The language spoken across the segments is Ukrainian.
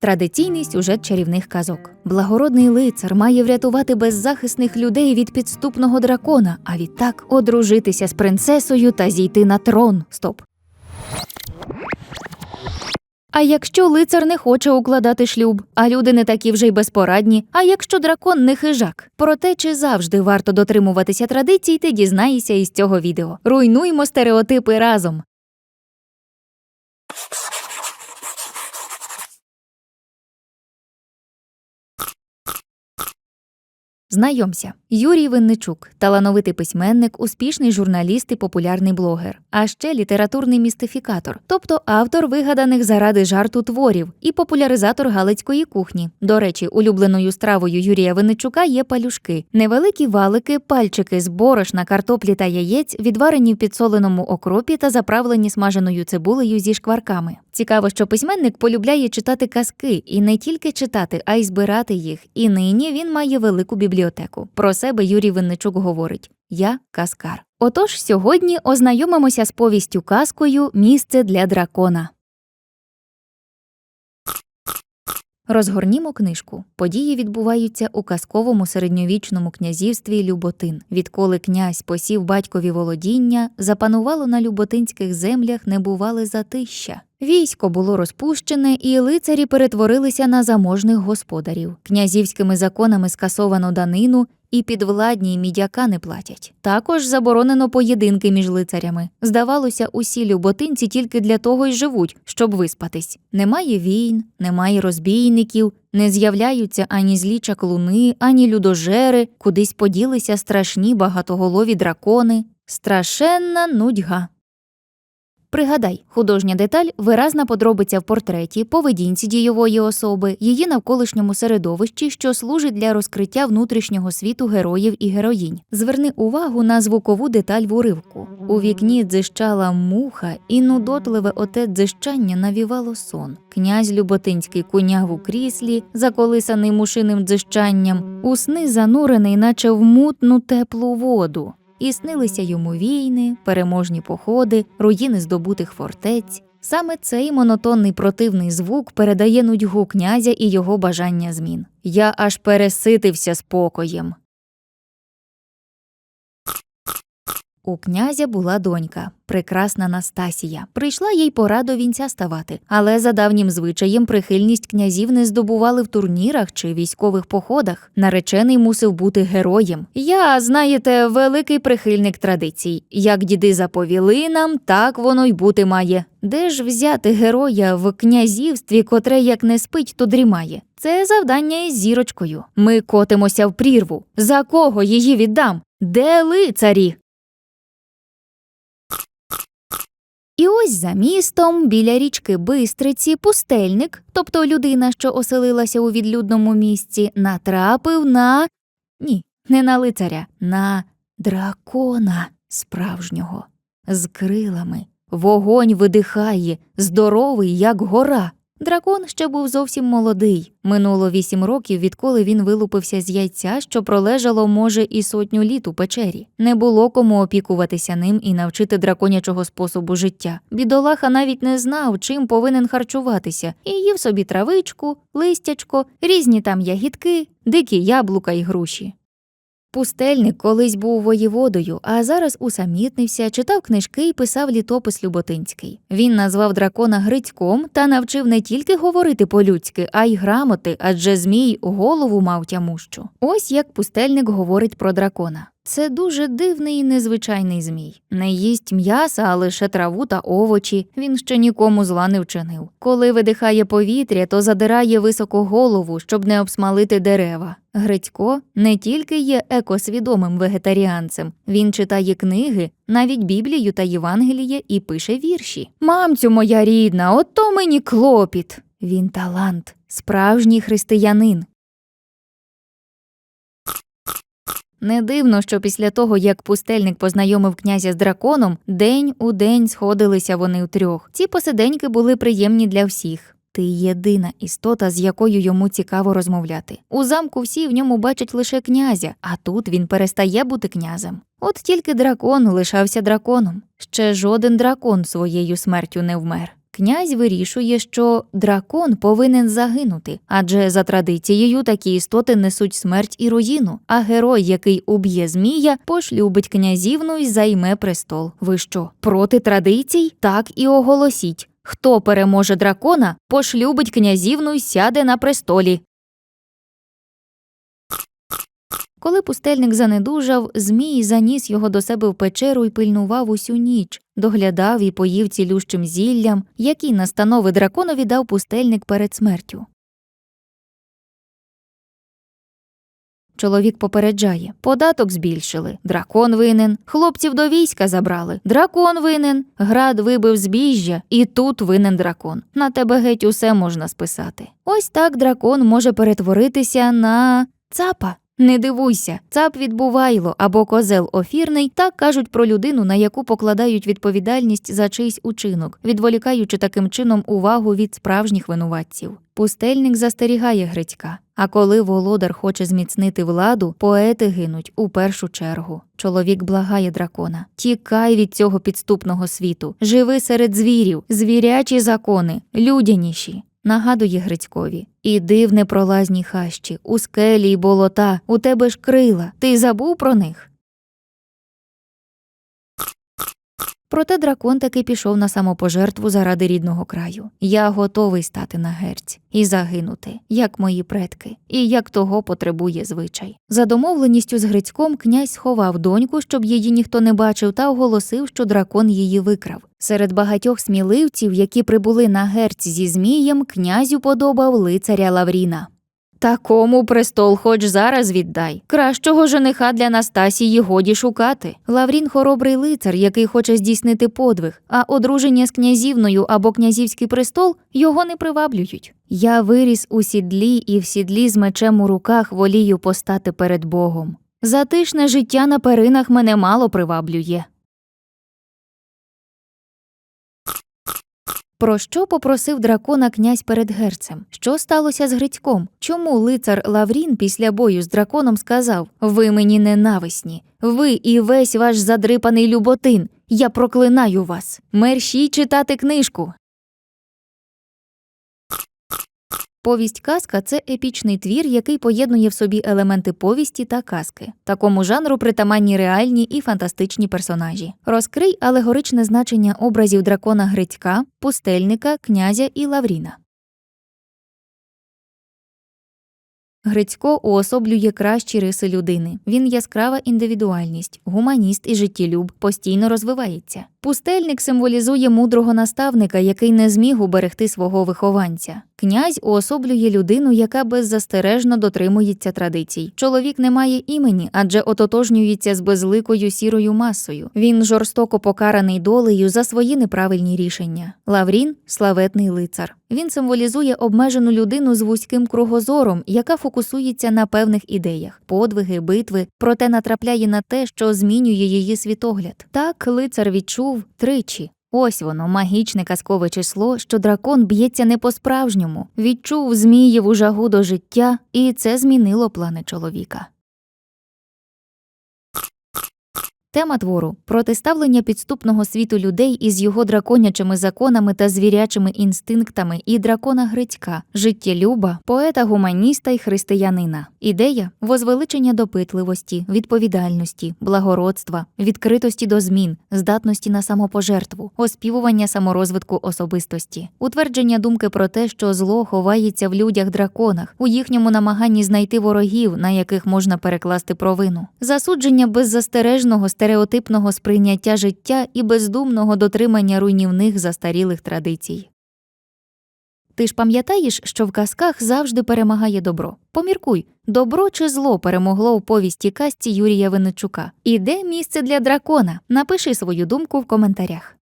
Традиційний сюжет чарівних казок. Благородний лицар має врятувати беззахисних людей від підступного дракона, а відтак одружитися з принцесою та зійти на трон. Стоп. А якщо лицар не хоче укладати шлюб, а люди не такі вже й безпорадні, а якщо дракон не хижак? Про те, чи завжди варто дотримуватися традицій, ти дізнаєшся із цього відео. Руйнуймо стереотипи разом. Знайомся, Юрій Винничук, талановитий письменник, успішний журналіст і популярний блогер, а ще літературний містифікатор, тобто автор вигаданих заради жарту творів і популяризатор галицької кухні. До речі, улюбленою стравою Юрія Винничука є палюшки, невеликі валики, пальчики з борошна, картоплі та яєць, відварені в підсоленому окропі та заправлені смаженою цибулею зі шкварками. Цікаво, що письменник полюбляє читати казки і не тільки читати, а й збирати їх. І нині він має велику бібліотеку. Про себе Юрій Винничук говорить: Я казкар. Отож, сьогодні ознайомимося з повістю казкою Місце для дракона. Розгорнімо книжку. Події відбуваються у казковому середньовічному князівстві Люботин. Відколи князь посів батькові володіння, запанувало на люботинських землях небувале затища. Військо було розпущене, і лицарі перетворилися на заможних господарів. Князівськими законами скасовано данину, і підвладні мідяка не платять. Також заборонено поєдинки між лицарями. Здавалося, усі люботинці тільки для того й живуть, щоб виспатись. Немає війн, немає розбійників, не з'являються ані злі чаклуни, ані людожери, кудись поділися страшні багатоголові дракони. Страшенна нудьга. Пригадай, художня деталь виразна подробиця в портреті, поведінці дійової особи, її навколишньому середовищі, що служить для розкриття внутрішнього світу героїв і героїнь. Зверни увагу на звукову деталь в уривку. У вікні дзищала муха, і нудотливе оте дзищання навівало сон. Князь Люботинський куняв у кріслі, заколисаний мушиним дзищанням, у сни занурений, наче в мутну теплу воду. І снилися йому війни, переможні походи, руїни здобутих фортець. Саме цей монотонний противний звук передає нудьгу князя і його бажання змін. Я аж переситився спокоєм. У князя була донька, прекрасна Настасія. Прийшла їй пора до вінця ставати, але за давнім звичаєм прихильність князів не здобували в турнірах чи військових походах. Наречений мусив бути героєм. Я, знаєте, великий прихильник традицій. Як діди заповіли нам, так воно й бути має. Де ж взяти героя в князівстві, котре як не спить, то дрімає? Це завдання із зірочкою. Ми котимося в прірву. За кого її віддам? Де лицарі? І ось за містом, біля річки Бистриці, пустельник, тобто людина, що оселилася у відлюдному місці, натрапив на. Ні, не на лицаря, на дракона справжнього, з крилами. Вогонь видихає, здоровий, як гора. Дракон ще був зовсім молодий. Минуло вісім років, відколи він вилупився з яйця, що пролежало, може, і сотню літ у печері. Не було кому опікуватися ним і навчити драконячого способу життя. Бідолаха навіть не знав, чим повинен харчуватися, і їв собі травичку, листячко, різні там ягідки, дикі яблука й груші. Пустельник колись був воєводою, а зараз усамітнився, читав книжки і писав літопис Люботинський. Він назвав дракона Грицьком та навчив не тільки говорити по-людськи, а й грамоти, адже змій голову мав тямущу. Ось як пустельник говорить про дракона. Це дуже дивний і незвичайний змій. Не їсть м'яса, а лише траву та овочі. Він ще нікому зла не вчинив. Коли видихає повітря, то задирає високо голову, щоб не обсмалити дерева. Грицько не тільки є екосвідомим вегетаріанцем, він читає книги, навіть Біблію та Євангеліє і пише вірші. Мамцю моя рідна, ото мені клопіт. Він талант, справжній християнин. Не дивно, що після того, як пустельник познайомив князя з драконом, день у день сходилися вони втрьох. Ці посиденьки були приємні для всіх. Ти єдина істота, з якою йому цікаво розмовляти. У замку всі в ньому бачать лише князя, а тут він перестає бути князем. От тільки дракон лишався драконом. Ще жоден дракон своєю смертю не вмер. Князь вирішує, що дракон повинен загинути, адже за традицією такі істоти несуть смерть і руїну, а герой, який уб'є змія, пошлюбить князівну і займе престол. Ви що, проти традицій? Так і оголосіть. Хто переможе дракона, пошлюбить князівну і сяде на престолі. Коли пустельник занедужав, Змій заніс його до себе в печеру і пильнував усю ніч, доглядав і поїв цілющим зіллям, які настанови драконові дав пустельник перед смертю. Чоловік попереджає податок збільшили, дракон винен, хлопців до війська забрали, дракон винен, град вибив збіжжя, і тут винен дракон. На тебе геть усе можна списати. Ось так дракон може перетворитися на цапа. Не дивуйся, цап відбувайло або козел офірний, так кажуть про людину, на яку покладають відповідальність за чийсь учинок, відволікаючи таким чином увагу від справжніх винуватців. Пустельник застерігає Грицька. А коли володар хоче зміцнити владу, поети гинуть у першу чергу. Чоловік благає дракона: тікай від цього підступного світу, живи серед звірів, звірячі закони, людяніші. Нагадує Грицькові Іди в непролазні хащі, у скелі й болота, у тебе ж крила, ти забув про них. Проте дракон таки пішов на самопожертву заради рідного краю. Я готовий стати на герць і загинути, як мої предки, і як того потребує звичай. За домовленістю з Грицьком князь сховав доньку, щоб її ніхто не бачив, та оголосив, що дракон її викрав. Серед багатьох сміливців, які прибули на герць зі Змієм, князю подобав лицаря Лавріна. Такому престол хоч зараз віддай. Кращого жениха для Настасії годі шукати. Лаврін хоробрий лицар, який хоче здійснити подвиг, а одруження з князівною або князівський престол його не приваблюють. Я виріс у сідлі і в сідлі з мечем у руках волію постати перед Богом. Затишне життя на перинах мене мало приваблює. Про що попросив дракона князь перед герцем? Що сталося з Грицьком? Чому лицар Лаврін після бою з драконом сказав Ви мені ненависні, ви і весь ваш задрипаний люботин. Я проклинаю вас. Мерщій читати книжку. Повість казка це епічний твір, який поєднує в собі елементи повісті та казки. Такому жанру притаманні реальні і фантастичні персонажі. Розкрий алегоричне значення образів дракона Грицька, пустельника, князя і Лавріна. Грицько уособлює кращі риси людини. Він яскрава індивідуальність, гуманіст і життєлюб, постійно розвивається. Пустельник символізує мудрого наставника, який не зміг уберегти свого вихованця. Князь уособлює людину, яка беззастережно дотримується традицій. Чоловік не має імені, адже ототожнюється з безликою сірою масою. Він жорстоко покараний долею за свої неправильні рішення. Лаврін славетний лицар. Він символізує обмежену людину з вузьким кругозором, яка фокусується на певних ідеях, подвиги, битви, проте натрапляє на те, що змінює її світогляд. Так лицар відчув тричі. Ось воно, магічне казкове число, що дракон б'ється не по-справжньому, відчув змієву жагу до життя, і це змінило плани чоловіка. Тема твору протиставлення підступного світу людей із його драконячими законами та звірячими інстинктами і дракона Грицька, життєлюба, поета гуманіста й християнина. Ідея возвеличення допитливості, відповідальності, благородства, відкритості до змін, здатності на самопожертву, оспівування саморозвитку особистості, утвердження думки про те, що зло ховається в людях драконах, у їхньому намаганні знайти ворогів, на яких можна перекласти провину, засудження беззастережного стереотипного сприйняття життя і бездумного дотримання руйнівних застарілих традицій. Ти ж пам'ятаєш, що в казках завжди перемагає добро. Поміркуй, добро чи зло перемогло у повісті казці Юрія Винничука. І де місце для дракона? Напиши свою думку в коментарях.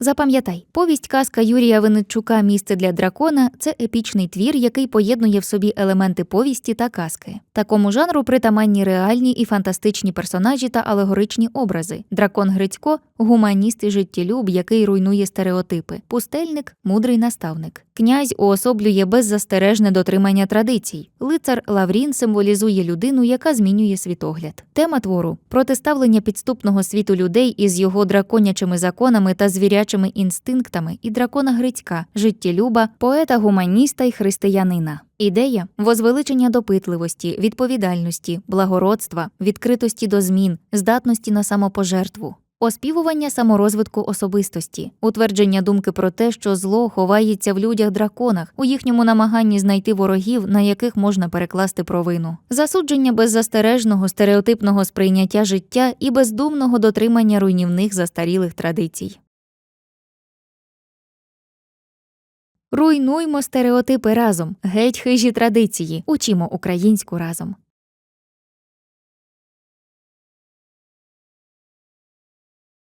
Запам'ятай, повість казка Юрія Винничука Місце для дракона це епічний твір, який поєднує в собі елементи повісті та казки. Такому жанру притаманні реальні і фантастичні персонажі та алегоричні образи. Дракон Грицько гуманіст і життєлюб, який руйнує стереотипи. Пустельник мудрий наставник. Князь уособлює беззастережне дотримання традицій. Лицар Лаврін символізує людину, яка змінює світогляд. Тема твору протиставлення підступного світу людей із його драконячими законами та звірячими інстинктами і дракона Грицька, життєлюба, поета гуманіста й християнина. Ідея возвеличення допитливості, відповідальності, благородства, відкритості до змін, здатності на самопожертву. Оспівування саморозвитку особистості, утвердження думки про те, що зло ховається в людях-драконах, у їхньому намаганні знайти ворогів, на яких можна перекласти провину, засудження беззастережного стереотипного сприйняття життя і бездумного дотримання руйнівних застарілих традицій. Руйнуймо стереотипи разом, геть хижі традиції, учімо українську разом.